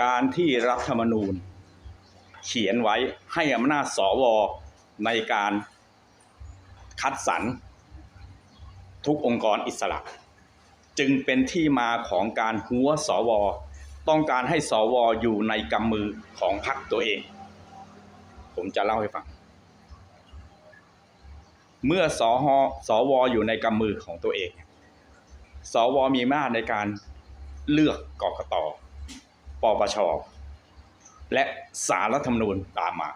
การที่รัฐธรรมนูญ เขียนไว้ให้อำนาจสวในการคัดสรรทุกองค์กรอิสระ จึงเป็นที่มาของการหัวสว ต้องการให้สวอยู่ในกำมือของพรรคตัวเอง ผมจะเล่าให้ฟัง เมื่อสหสวอยู่ในกำมือของตัวเอง สวมีอำนาจในการเลือกกกต ปปช และสารรัฐธรรมนูญตามมา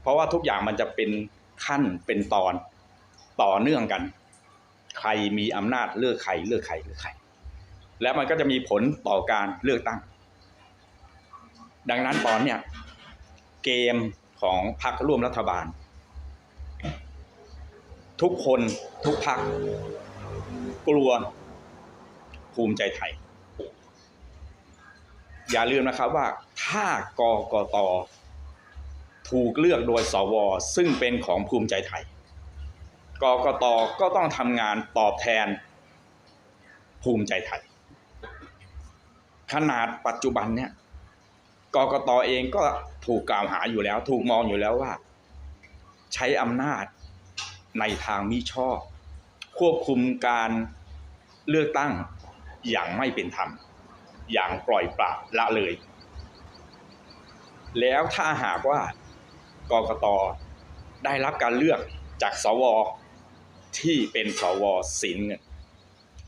เพราะว่าทุกอย่างมันจะเป็นขั้นเป็นตอนต่อเนื่องกัน ใครมีอำนาจเลือกใครเลือกใครเลือกใคร แล้วมันก็จะมีผลต่อการเลือกตั้ง ดังนั้นตอนเนี้ยเกมของพรรคร่วมรัฐบาล ทุกคนทุกพรรคกลัวภูมิใจไทย อย่าลืมนะครับว่าถ้ากกตถูกเลือกโดยสว ซึ่งเป็นของภูมิใจไทยกกตก็ต้องทำงานตอบแทนภูมิใจไทย ขนาดปัจจุบันเนี่ยกกตเองก็ถูกกล่าวหาอยู่แล้ว ถูกมองอยู่แล้วว่า ใช้อำนาจในทางมิชอบ ควบคุมการเลือกตั้งอย่างไม่เป็นธรรม อย่างปล่อยปละละเลย แล้วถ้าหากว่ากกตได้รับการเลือกจากสวที่เป็นสวสินเงิน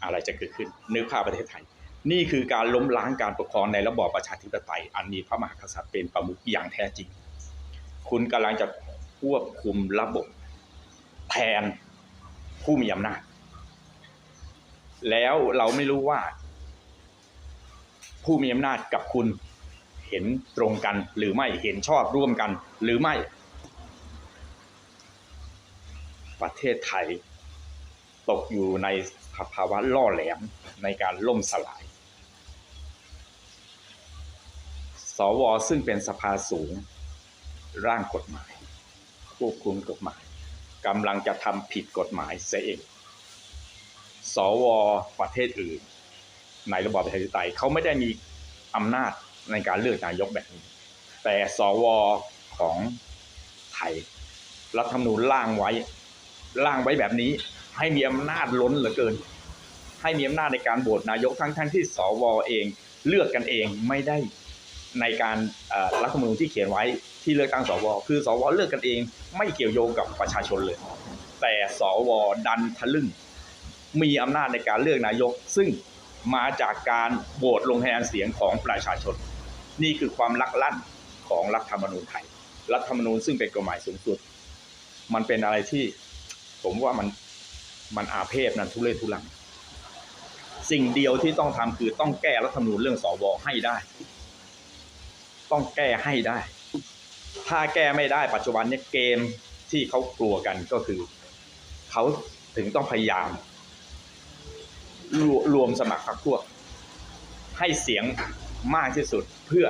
อะไรจะเกิดขึ้นนึกภาพประเทศไทย นี่คือการล้มล้างการปกครองในระบอบประชาธิปไตย อันมีพระมหากษัตริย์เป็นประมุขอย่างแท้จริง คุณกำลังจะควบคุมระบบแทนผู้มีอำนาจแล้วเราไม่รู้ว่า ผู้มีอำนาจกับคุณเห็นตรงกันหรือไม่เห็นชอบร่วมกันหรือไม่ ประเทศไทย ตกอยู่ในภาวะล่อแหลมในการล่มสลาย สวซึ่งเป็นสภาสูงร่างกฎหมาย ควบคุมกฎหมายกำลังจะทำผิดกฎหมายเสียเอง สวประเทศอื่น ในระบอบประชาธิปไตยเขาไม่ได้มีอำนาจในการเลือกนายกแบบนี้ แต่สวของไทยรัฐธรรมนูญร่างไว้ร่างไว้แบบนี้ ให้มีอำนาจล้นเหลือเกิน ให้มีอำนาจในการโหวตนายกทั้งทั้งที่สวเองเลือกกันเองไม่ได้ในการรัฐธรรมนูญที่เขียนไว้ที่เลือกตั้งสวคือสวเลือกกันเอง ไม่เกี่ยวโยงกับประชาชนเลย แต่สวดันทะลึ่งมีอำนาจในการเลือกนายก ซึ่ง มาจากการโหวตลงคะแนนเสียงของประชาชน นี่คือความลักลั่นของรัฐธรรมนูญไทย รัฐธรรมนูญซึ่งเป็นกฎหมายสูงสุด มันเป็นอะไรที่ผมว่ามันมันอาเพศนั้นทุเรศทุลัง สิ่งเดียวที่ต้องทำคือต้องแก้รัฐธรรมนูญเรื่องสวให้ได้ ต้องแก้ให้ได้ ถ้าแก้ไม่ได้ปัจจุบันเนี้เกมที่เขากลัวกันก็คือ เขาถึงต้องพยายาม รวรวมสมัครพรรคพวก ให้เสียงมากที่สุดเพื่อ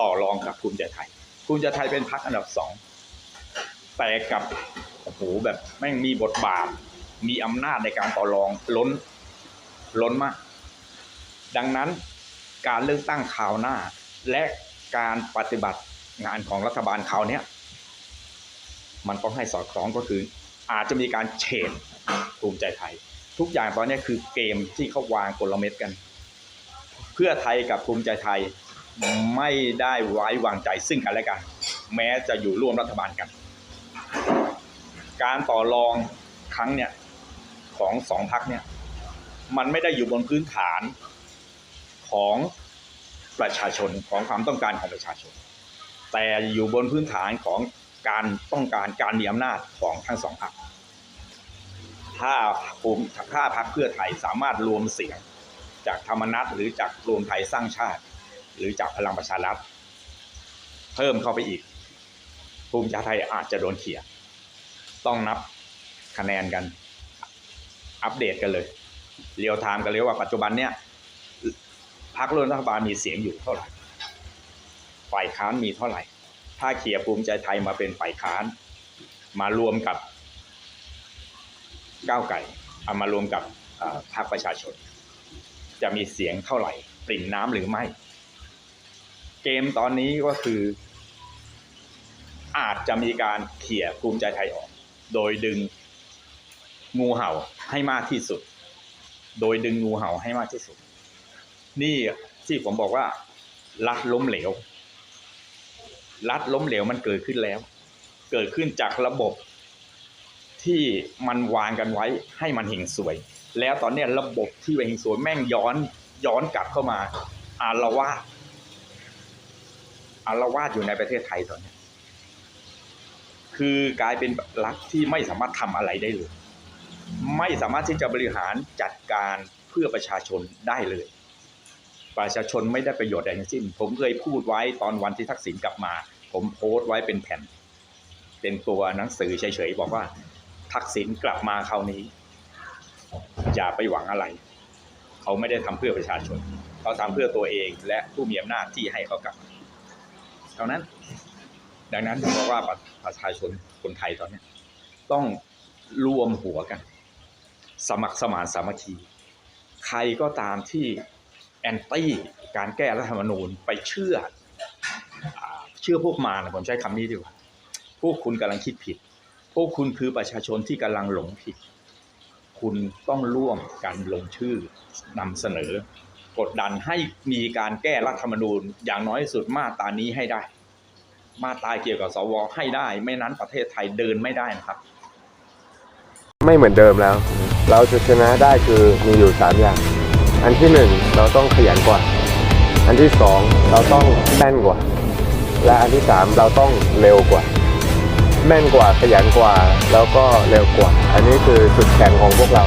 ต่อรองกับภูมิใจไทย ภูมิใจไทยเป็นพรรคอันดับสองแต่กับโอ้โหแบบแม่งมีบทบาท มีอำนาจในการต่อรองล้นล้นมาก ดังนั้นการเลือกตั้งคราวหน้า และการปฏิบัติงานของรัฐบาลคราวนี้มันต้องให้สอดคล้องก็คือ อาจจะมีการเฉดภูมิใจไทย ทุกอย่างตอนนี้คือเกมที่เขาวางกลเม็ดกัน เพื่อไทยกับภูมิใจไทยไม่ได้ไว้วางใจซึ่งกันและกัน แม้จะอยู่ร่วมรัฐบาลกัน การต่อรองครั้งเนี่ยของสองพักเนี่ยมันไม่ได้อยู่บนพื้นฐานของประชาชนของความต้องการของประชาชน แต่อยู่บนพื้นฐานของการต้องการการมีอำนาจของทั้งสองพรรค ถ้าภูมิถ้าพรรคเพื่อไทยสามารถรวมเสียง จากธรรมนัตหรือจากรวมไทยสร้างชาติ หรือจากพลังประชารัฐ เพิ่มเข้าไปอีก ภูมิใจไทยอาจจะโดนเขี่ยต้องนับคะแนนกัน อัปเดตกันเลย เรียวไทม์กันเลยว่าปัจจุบันเนี้ยพรรคร่วมรัฐบาลมีเสียงอยู่เท่าไหร่ ฝ่ายค้านมีเท่าไหร่ ถ้าเขี่ยภูมิใจไทยมาเป็นฝ่ายค้าน มารวมกับ ก้าวไก่เอามารวมกับพรรคประชาชน จะมีเสียงเท่าไหร่ปริ่มน้ำหรือไม่ เกมตอนนี้ก็คือ อาจจะมีการเขี่ยภูมิใจไทยออก โดยดึงงูเห่าให้มากที่สุด โดยดึงงูเห่าให้มากที่สุด นี่ที่ผมบอกว่า รัฐล้มเหลว รัฐล้มเหลวมันเกิดขึ้นแล้ว เกิดขึ้นจากระบบ ที่มันวางกันไว้ให้มันเฮงสวย แล้วตอนนี้ระบบที่เฮงสวยแม่งย้อนย้อนกลับเข้ามา อารวาสอารวาสอยู่ในประเทศไทยตอนนี้ คือกลายเป็นรัฐที่ไม่สามารถทำอะไรได้เลย ไม่สามารถที่จะบริหารจัดการเพื่อประชาชนได้เลย ประชาชนไม่ได้ประโยชน์ใดทั้งสิ้น ผมเคยพูดไว้ตอนวันที่ทักษิณกลับมา ผมโพสต์ไว้เป็นแผ่น เป็นตัวหนังสือเฉยๆบอกว่า ทักษิณกลับมาคราวนี้ อย่าไปหวังอะไร เขาไม่ได้ทำเพื่อประชาชน เขาทำเพื่อตัวเองและผู้มีอำนาจที่ให้เขากลับเท่านั้น ดังนั้นผมบอกว่าประชาชนคนไทยตอนนี้ต้องรวมหัวกัน สมัครสมานสามัคคี ใครก็ตามที่แอนตี้การแก้รัฐธรรมนูญไปเชื่ออเชื่อพวกมารผมใช้คำนี้ดีกว่า พวกคุณกำลังคิดผิด พวกคุณคือประชาชนที่กำลังหลงผิด คุณต้องร่วมกันลงชื่อนำเสนอ กดดันให้มีการแก้รัฐธรรมนูญอย่างน้อยสุดมาตรานี้ให้ได้ มาตราเกี่ยวกับสวให้ได้ ไม่นั้นประเทศไทยเดินไม่ได้นะครับ ไม่เหมือนเดิมแล้ว เราจะชนะได้คือมีอยู่ 3 อย่าง อันที่ 1 เราต้องขยันกว่า อันที่ 2 เราต้องแม่นกว่า และอันที่ 3 เราต้องเร็วกว่า แม่นกว่าขยันกว่า แล้วก็เร็วกว่า อันนี้คือจุดแข็งของพวกเรา